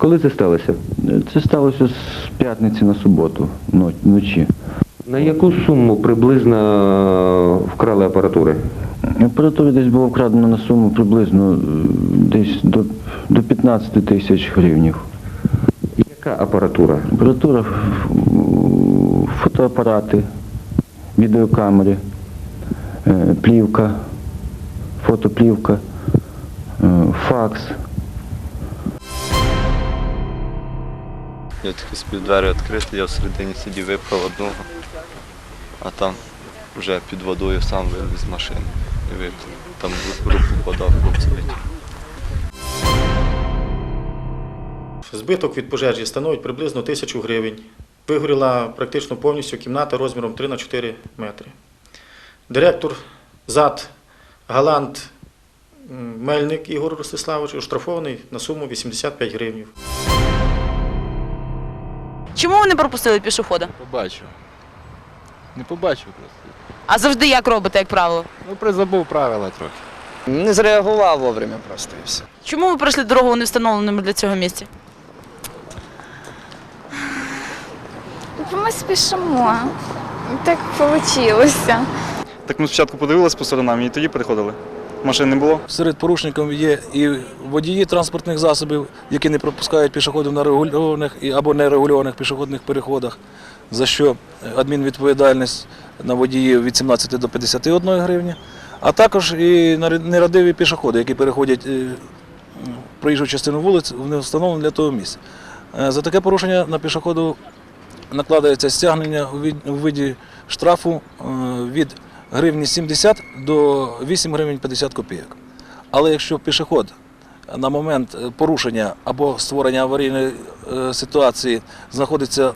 Коли це сталося? Це сталося з п'ятниці на суботу вночі. На яку суму приблизно вкрали апаратури? Апаратура десь було вкрадено на суму приблизно е, десь до, до 15 тисяч гривнів. Яка апаратура? Апаратура, фотоапарати, відеокамери, е, плівка, фотоплівка, е, факс. Я таки собі двері відкрити, я всередині сидів, випав одного, а там вже під водою сам виліз з машини і витягнув. Там руку подав хлопцеві. Збиток від пожежі становить приблизно тисячу гривень. Вигоріла практично повністю кімната розміром 3 на 4 метри. Директор ЗАД Галант Мельник Ігор Ростиславович оштрафований на суму 85 гривень. Чому ви не пропустили пішохода? Побачив. Не побачив просто. А завжди як робите, як правило? Ну, призабув правила трохи. Не зреагував вовремя просто і все. Чому ви пройшли дорогу не встановленими для цього місця? Ми спішимо. Так вийшло. Так ми спочатку подивилися по сторонам і тоді переходили. Машин не було. Серед порушників є і водії транспортних засобів, які не пропускають пішоходів на регульованих або нерегульованих пішохідних переходах, за що адмінвідповідальність на водіїв від 17 до 51 гривні, а також і нерадиві пішоходи, які переходять е, проїжджу частину вулиць в невстановлене для того місця. Е, За таке порушення на пішоходу накладається стягнення у виді штрафу е, від гривні 70 до 8 гривень 50 копійок. Але якщо пішоход на момент е, порушення або створення аварійної е, ситуації знаходиться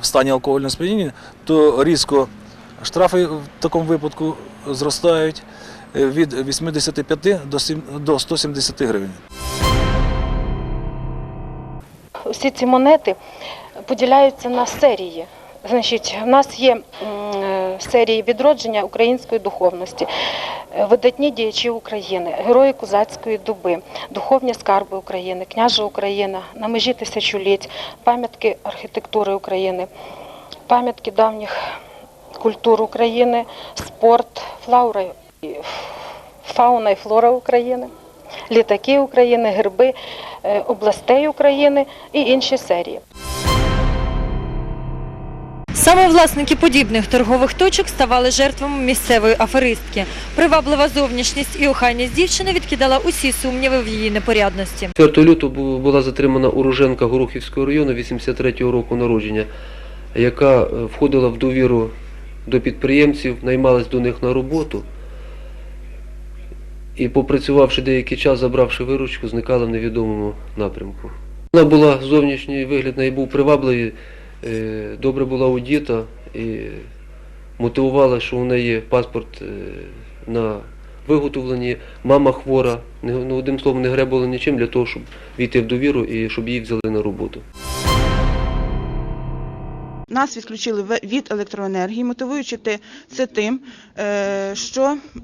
в стані алкогольного сп'яніння, то різко штрафи в такому випадку зростають е, від 85 до сім- до 170 гривень. Усі ці монети поділяються на серії. Значить, в нас є е, серії відродження української духовності, е, видатні діячі України, герої козацької доби, духовні скарби України, княжа Україна, на межі тисячоліть, пам'ятки архітектури України, пам'ятки давніх культур України, спорт, флаура, фауна і флора України, літаки України, герби е, областей України і інші серії. Саме власники подібних торгових точок ставали жертвами місцевої аферистки. Приваблива зовнішність і охайність дівчини відкидала усі сумніви в її непорядності. 4 лютого була затримана уроженка Горохівського району 83-го року народження, яка е, входила в довіру до підприємців, наймалась до них на роботу і, попрацювавши деякий час, забравши виручку, зникала в невідомому напрямку. Вона була зовнішній вигляд, неї був привабливий, добре була одіта і мотивувала, що у неї паспорт е, на виготовленні, мама хвора, ну, одним словом, не гребувала нічим для того, щоб війти в довіру і щоб її взяли на роботу. Нас відключили від електроенергії, мотивуючи це тим, е, що, е,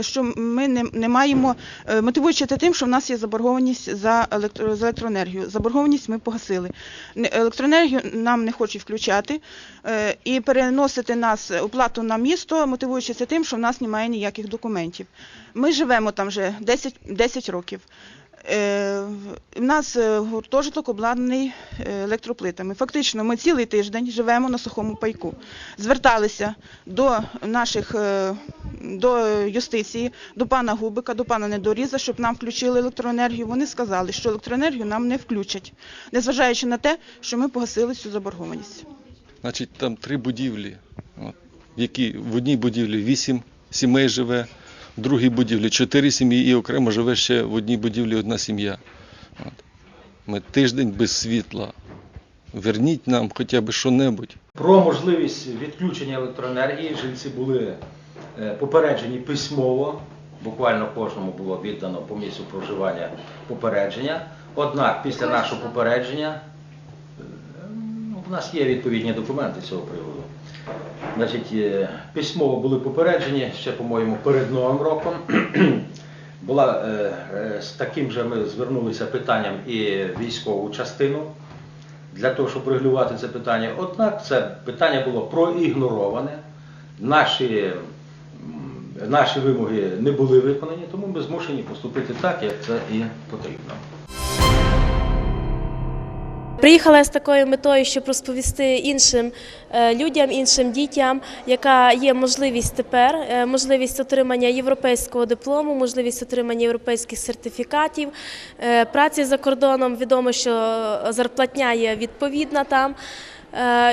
що ми не, не маємо, е, мотивуючи це тим, що в нас є заборгованість за, електро, за електроенергію. Заборгованість ми погасили. Електроенергію нам не хочуть включати е, і переносити нас е, оплату на місто, мотивуючи це тим, що в нас немає ніяких документів. Ми живемо там вже 10, 10 років. Е, У нас е, гуртожиток обладнаний е, електроплитами. Фактично, ми цілий тиждень живемо на сухому пайку. Зверталися до наших е, до юстиції, до пана Губика, до пана Недоріза, щоб нам включили електроенергію. Вони сказали, що електроенергію нам не включать, незважаючи на те, що ми погасили цю заборгованість. Значить, там три будівлі, які, в одній будівлі вісім сімей живе, другій будівлі чотири сім'ї і окремо живе ще в одній будівлі одна сім'я. Ми тиждень без світла. Верніть нам хоча б що-небудь. Про можливість відключення електроенергії жильці були е, попереджені письмово. Буквально кожному було віддано по місцю проживання попередження. Однак після нашого попередження е, ну, в нас є відповідні документи цього приводу. Значить, е, письмово були попереджені ще, по-моєму, перед Новим роком. Була е, е, з таким же ми звернулися питанням і військову частину для того, щоб регулювати це питання. Однак це питання було проігнороване. Наші, наші вимоги не були виконані, тому ми змушені поступити так, як це і потрібно. Приїхала я з такою метою, щоб розповісти іншим е, людям, іншим дітям, яка є можливість тепер, е, можливість отримання європейського диплому, можливість отримання європейських сертифікатів, е, праці за кордоном. Відомо, що зарплатня є відповідна там.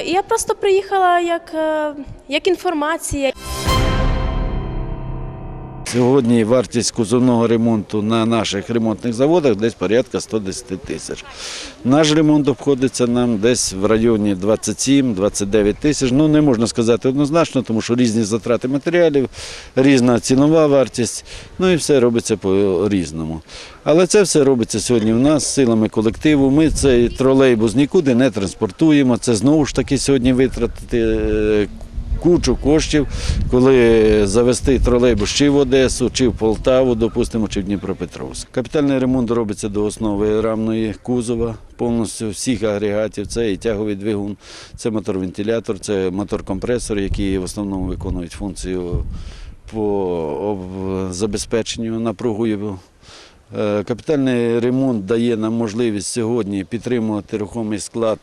І я просто приїхала як, як інформація. Сьогодні вартість кузовного ремонту на наших ремонтних заводах десь порядка 110 тисяч. Наш ремонт обходиться нам десь в районі 27-29 тисяч. Ну не можна сказати однозначно, тому що різні затрати матеріалів, різна цінова вартість, ну і все робиться по-різному. Але це все робиться сьогодні в нас силами колективу. Ми цей тролейбус нікуди не транспортуємо. Це знову ж таки сьогодні витратити е, кучу коштів, коли завести тролейбус чи в Одесу, чи в Полтаву, допустимо, чи в Дніпропетровськ. Капітальний ремонт робиться до основи рамної кузова, повністю всіх агрегатів. Це і тяговий двигун, це мотор-вентилятор, це мотор-компресор, які в основному виконують функцію по забезпеченню напругою. Е, Капітальний ремонт дає нам можливість сьогодні підтримувати рухомий склад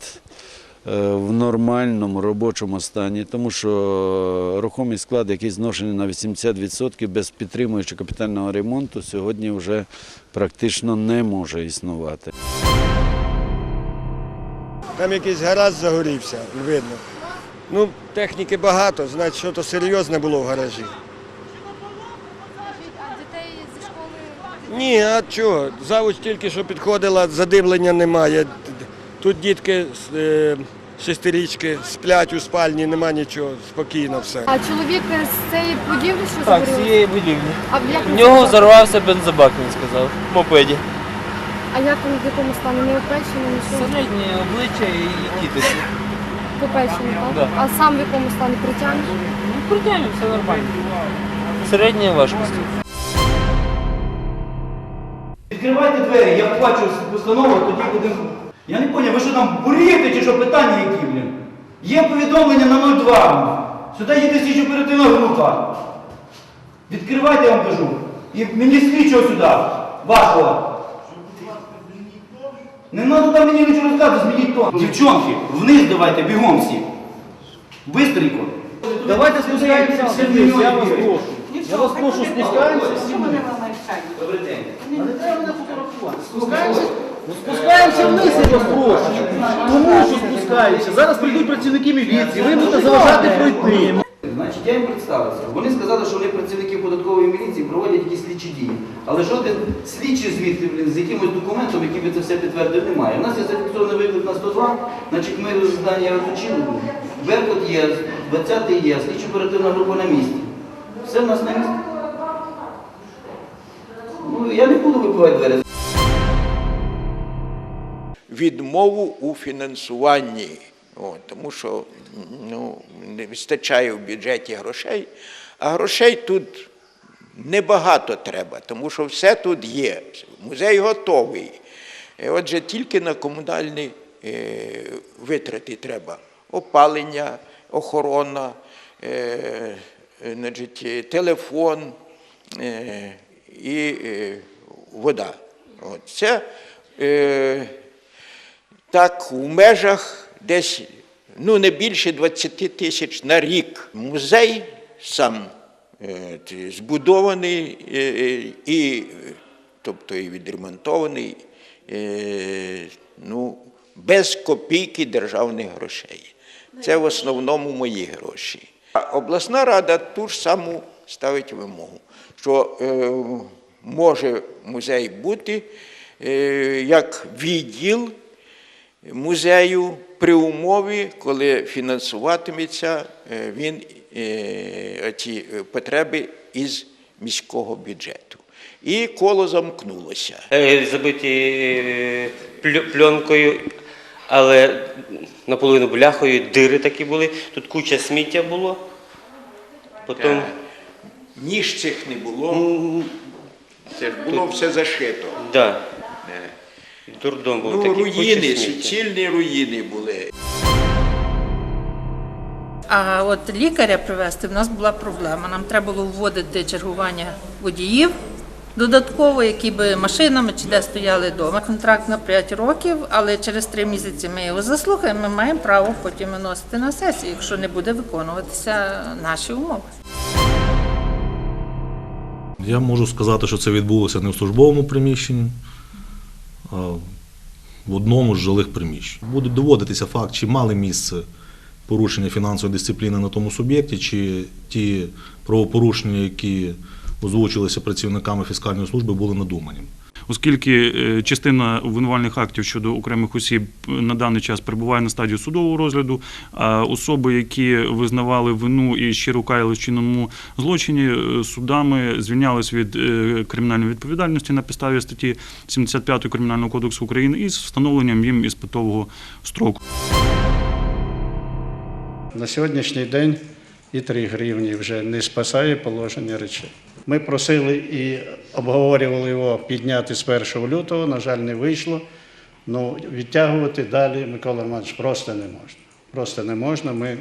в нормальному робочому стані, тому що рухомий склад, який зношений на 80% без підтримуючого капітального ремонту, сьогодні вже практично не може існувати. Там якийсь гараж загорівся, видно. Ну, техніки багато, значить, що то серйозне було в гаражі. Ні, а чого? Завуч тільки що підходила, задимлення немає. Тут дітки е, шестирічки сплять у спальні, нема нічого, спокійно все. А чоловік з цієї будівлі, що Так, з цієї будівлі. А в як В нього загорів? зарвався бензобак, він сказав, в мопеді. А як він в якому стані? Не опечений, нічого? Середнє обличчя і кітиці. Попечений, так? Да. А сам в якому стані притягнений? Притягнув, все нормально. Середньої важкості. Відкривайте двері, я бачу постанову, тоді будемо. Я не зрозумів, ви що там бурієте чи що питання які, блін? Є повідомлення на 02. Сюди їде слідчо оперативна група. Відкривайте, я вам кажу. І мені слідчого сюди, вашого. Не треба там мені нічого розказувати, змініть тон. Дівчонки, вниз давайте, бігом всі. Бистренько. Давайте спускаємося вниз, я вас прошу. Я вас прошу, спускаємося. Добрий день. Не треба мене фотографувати. Спускаємося? Ну спускаємося вниз, я вас прошу. Тому що спускаємося. Зараз прийдуть працівники міліції, ви будете заважати пройти. Значить, я їм представився. Вони сказали, що вони працівники податкової міліції проводять якісь слідчі дії. Але жоден слідчий блін, з якимось документом, який би це все підтвердив, немає. У нас є зафіксований виклик на 102, значить ми здання розучили. Беркут є, 20-й є, слідчо оперативна група на місці. Все в нас на місці. Ну, я не буду вибивати двері. Відмову у фінансуванні, О, тому що ну, не вистачає в бюджеті грошей, а грошей тут небагато треба, тому що все тут є. Музей готовий. Е, Отже, тільки на комунальні е, витрати треба. Опалення, охорона, е, значить, телефон і вода. Це так у межах десь ну, не більше 20 тисяч на рік. Музей сам е, збудований е, е, і, тобто і відремонтований ну, без копійки державних грошей. Це в основному мої гроші. А обласна рада ту ж саму ставить вимогу, що може музей бути як відділ музею при умові, коли фінансуватиметься е, він е, ці е, потреби із міського бюджету. І коло замкнулося. Е, забиті е, пленкою, але наполовину бляхою, дири такі були. Тут куча сміття було. Потім Ніж цих не було. Це ж було все зашито. Да. Дурдом був Ну, такий куча руїни, сміття. суцільні руїни були. А от лікаря привезти в нас була проблема. Нам треба було вводити чергування водіїв додатково, які би машинами чи де стояли вдома. Контракт на 5 років, але через 3 місяці ми його заслухаємо. Ми маємо право потім виносити на сесію, якщо не буде виконуватися наші умови. Я можу сказати, що це відбулося не в службовому приміщенні, в одному з жилих приміщень. Буде доводитися факт, чи мали місце порушення фінансової дисципліни на тому суб'єкті, чи ті правопорушення, які озвучилися працівниками фіскальної служби, були надумані. Оскільки е, частина обвинувальних актів щодо окремих осіб на даний час перебуває на стадії судового розгляду, а особи, які визнавали вину і щиро каялись в чинному злочині, е, судами звільнялись від е, кримінальної відповідальності на підставі статті 75 Кримінального кодексу України із встановленням їм іспитового строку. На сьогоднішній день і 3 гривні вже не спасає положення речей. Ми просили і обговорювали його підняти з 1 лютого, на жаль, не вийшло. Ну, відтягувати далі, Микола Романович, просто не можна. Просто не можна. Ми,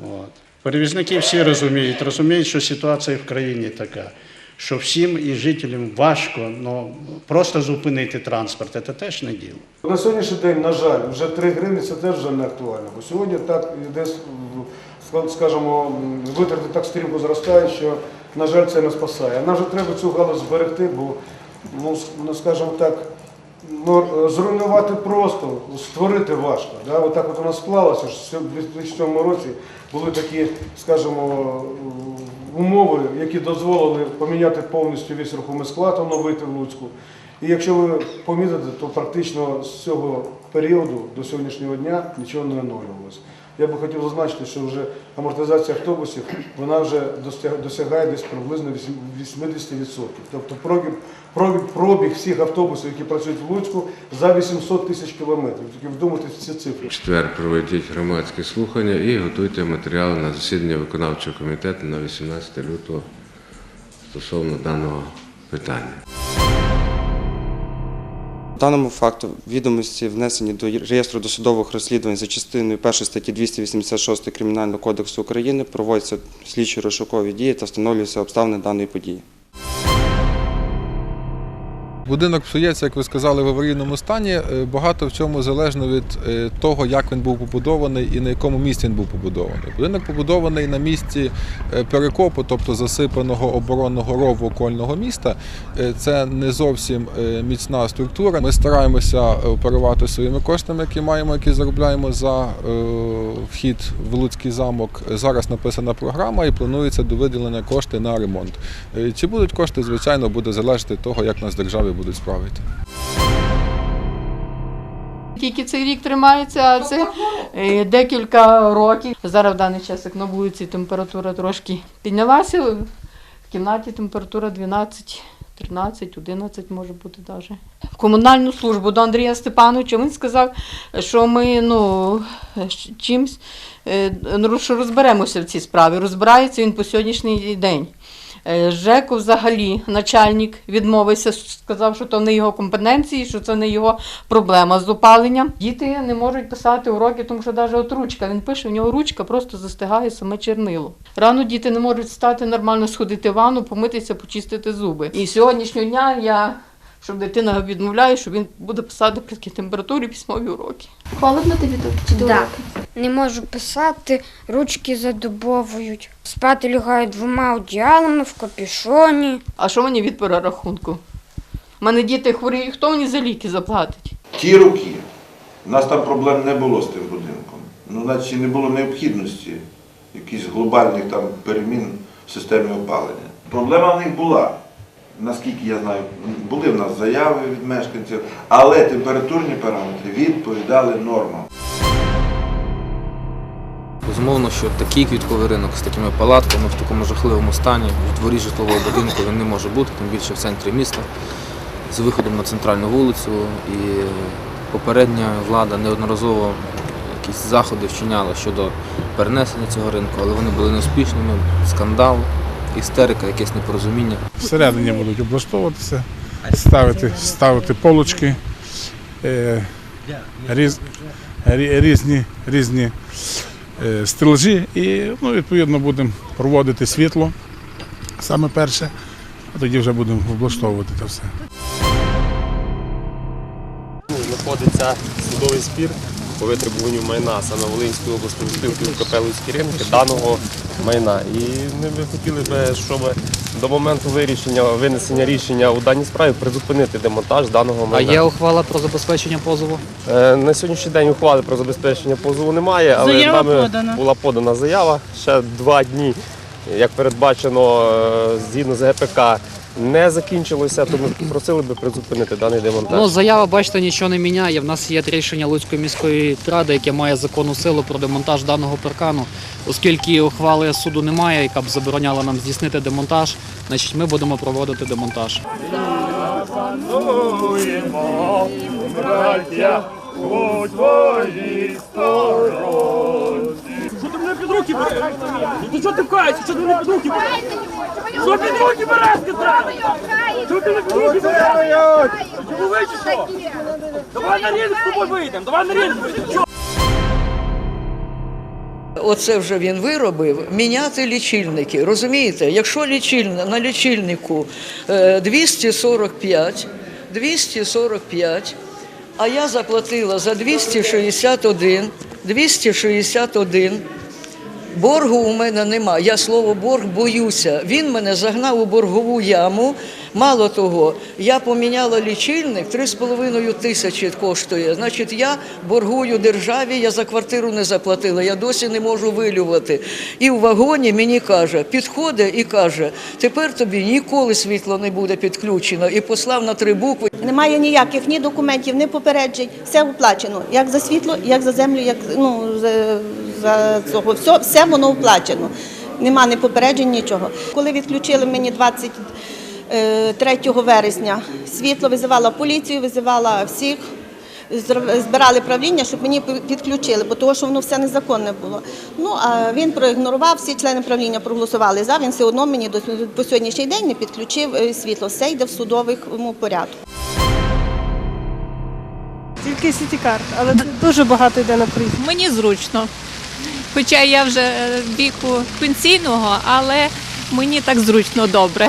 от. Перевізники всі розуміють, розуміють, що ситуація в країні така, що всім і жителям важко, ну, просто зупинити транспорт, це теж не діло. На сьогоднішній день, на жаль, вже 3 гривні це теж вже не актуально. Бо сьогодні так десь, скажімо, витрати так стрімко зростають, що, на жаль, це не спасає. Нам вже треба цю галузь зберегти, бо, ну, ну скажімо так, ну, зруйнувати просто, створити важко. Да? От так от у нас склалося, що в 2007 році були такі, скажімо, умови, які дозволили поміняти повністю весь рухомий склад, оновити в Луцьку. І якщо ви помітите, то практично з цього періоду до сьогоднішнього дня нічого не оновлювалося. Я би хотів зазначити, що вже амортизація автобусів вона вже досягає десь приблизно вісім- 80%. Тобто пробіг, пробіг, пробіг всіх автобусів, які працюють в Луцьку, за 800 тисяч кілометрів. Тільки вдумайтесь в ці цифри. Четвер проведіть громадські слухання і готуйте матеріали на засідання виконавчого комітету на 18 лютого стосовно даного питання. Даному факту відомості внесені до реєстру досудових розслідувань за частиною 1 статті 286 Кримінального кодексу України, проводяться слідчі розшукові дії та встановлюються обставини даної події. Будинок псується, як ви сказали, в аварійному стані. Е, Багато в цьому залежно від е, того, як він був побудований і на якому місці він був побудований. Будинок побудований на місці е, перекопу, тобто засипаного оборонного рову окольного міста. Це не зовсім міцна структура. Ми стараємося оперувати своїми коштами, які маємо, які заробляємо за вхід в Луцький замок. Зараз написана програма і планується до виділення кошти на ремонт. Чи будуть кошти, звичайно, буде залежати того, як нас в державі будуть справити. Тільки цей рік тримається, а це е, декілька років. Зараз в даний час, як на вулиці, температура трошки піднялася. В кімнаті температура 12, 13, 11 може бути навіть. В комунальну службу до Андрія Степановича він сказав, що ми ну, чимсь е, що розберемося в цій справі. Розбирається він по сьогоднішній день. Е, ЖЕКу взагалі начальник відмовився, сказав, що то не його компетенції, що це не його проблема з опаленням. Діти не можуть писати уроки, тому що навіть от ручка. Він пише, в нього ручка просто застигає саме чернило. Рано діти не можуть встати, нормально сходити в ванну, помитися, почистити зуби. І сьогоднішнього дня я, щоб дитина відмовляє, що він буде писати при такій температурі письмові уроки. Холодно тобі тут? Чи ти Да. уроки? Не можу писати, ручки задубовують. Спати лягаю двома одіялами в капюшоні. А що мені від перерахунку? У мене діти хворіють, хто мені за ліки заплатить? Ті роки у нас там проблем не було з тим будинком. Ну, значить, не було необхідності якихось глобальних там перемін в системі опалення. Проблема в них була. Наскільки я знаю, були в нас заяви від мешканців, але температурні параметри відповідали нормам. Безумовно, що такий квітковий ринок з такими палатками в такому жахливому стані в дворі житлового будинку він не може бути, тим більше в центрі міста, з виходом на центральну вулицю. І попередня влада неодноразово якісь заходи вчиняла щодо перенесення цього ринку, але вони були неуспішними, скандал. Істерика, якесь непорозуміння. Всередині будуть облаштовуватися, ставити, ставити полочки, е, різ, різні, різні е, стелажі і ну, відповідно будемо проводити світло саме перше, а тоді вже будемо облаштовувати це все. знаходиться судовий спір по витребуванню майна саме Волинської обласної спілки в Капелицькі ринки даного майна. І ми б хотіли би, щоб до моменту вирішення, винесення рішення у даній справі призупинити демонтаж даного А є ухвала про забезпечення позову? Е, На сьогоднішній день ухвали про забезпечення позову немає, але Заява нами подана. була подана заява ще два дні, як передбачено е, згідно з ГПК. Не закінчилося, тому просили би призупинити даний демонтаж. Ну, заява, бачите, нічого не міняє. В нас є рішення Луцької міської ради, яке має законну силу про демонтаж даного паркану. Оскільки ухвали суду немає, яка б забороняла нам здійснити демонтаж, значить ми будемо проводити демонтаж. Браття, у твоїй сторонці. Руки береш? Ти що ти вкаєшся? Що ти мене під руки береш? Що під руки береш, сказав? Що ти мене під руки береш? Чому ви що? Давай на ринок з тобою вийдемо, давай на ринок. Оце вже він виробив міняти лічильники. Розумієте, якщо лічильна на лічильнику е, 245, 245, а я заплатила за 261, 261. Боргу у мене нема. Я слово борг боюся. Він мене загнав у боргову яму. Мало того, я поміняла лічильник 3,5 тисячі коштує. Значить, я боргую державі, я за квартиру не заплатила, я досі не можу вилювати. І в вагоні мені каже, підходить і каже, тепер тобі ніколи світло не буде підключено. І послав на три букви. Немає ніяких ні документів, ні попереджень. Все оплачено. Як за світло, як за землю, як ну за, за цього. Все, все воно оплачено. Нема ні попереджень, нічого. Коли відключили мені 23 вересня світло, визивала поліцію, визивала всіх. Збирали правління, щоб мені підключили, бо того, що воно все незаконне було. Ну а він проігнорував, всі члени правління проголосували за. Він все одно мені до по сьогоднішній день не підключив е, світло. Все йде в судовому порядку. Тільки сіті-карт, але дуже багато йде на проїзд. Мені зручно. Хоча я вже е, віку пенсійного, але мені так зручно добре.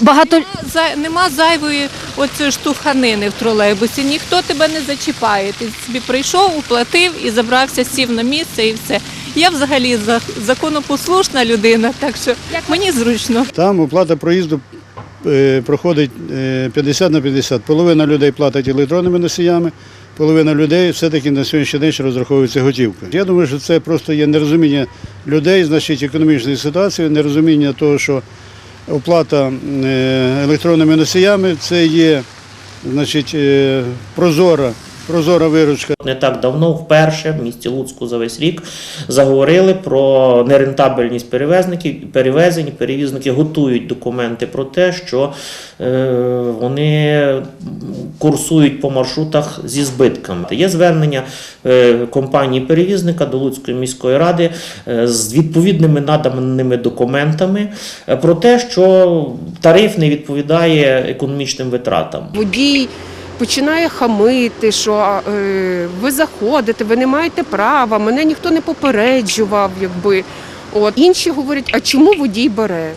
Багато нема, нема зайвої оцієї штовханини в тролейбусі. Ніхто тебе не зачіпає. Ти собі прийшов, уплатив і забрався, сів на місце і все. Я взагалі законопослушна людина, так що мені зручно. Там оплата проїзду е, проходить е, 50 на 50. Половина людей платить електронними носіями, половина людей все-таки на сьогоднішній день ще розраховується готівкою. Я думаю, що це просто є нерозуміння людей, значить, економічної ситуації, нерозуміння того, що оплата е, електронними носіями це є значить, е, прозора, прозора виручка. Не так давно, вперше в місті Луцьку за весь рік заговорили про нерентабельність перевезників, перевезень. Перевізники готують документи про те, що е, вони курсують по маршрутах зі збитками. Є звернення е, компанії перевізника до Луцької міської ради е, з відповідними наданими документами е, про те, що тариф не відповідає економічним витратам. Водій починає хамити, що е, ви заходите, ви не маєте права, мене ніхто не попереджував, якби. От. Інші говорять, а чому водій бере?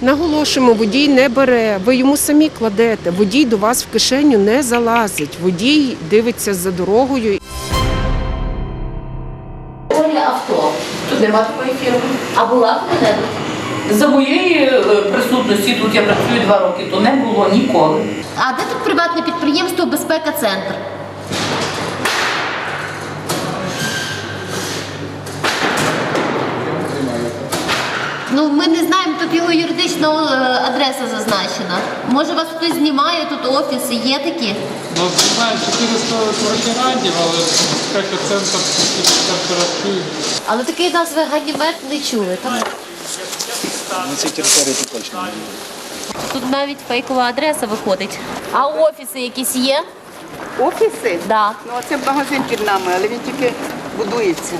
Наголошуємо, водій не бере, ви йому самі кладете, водій до вас в кишеню не залазить, водій дивиться за дорогою. авто. Тут нема такої фірми. А була коли-небудь? За моєї е, присутності тут я працюю два роки, то не було ніколи. А де тут приватне підприємство Безпека Центр? Ну, ми не знаємо, тут його юридична е, адреса зазначена. Може, вас хтось знімає, тут офіси є такі? Ну, знаю, 400 квартирантів, але безпека центр працює. Але такий назви ганімет не чули, так? На цій території тут точно. Тут навіть фейкова адреса виходить. А офіси якісь є? Офіси? Да. Ну, це магазин під нами, але він тільки будується.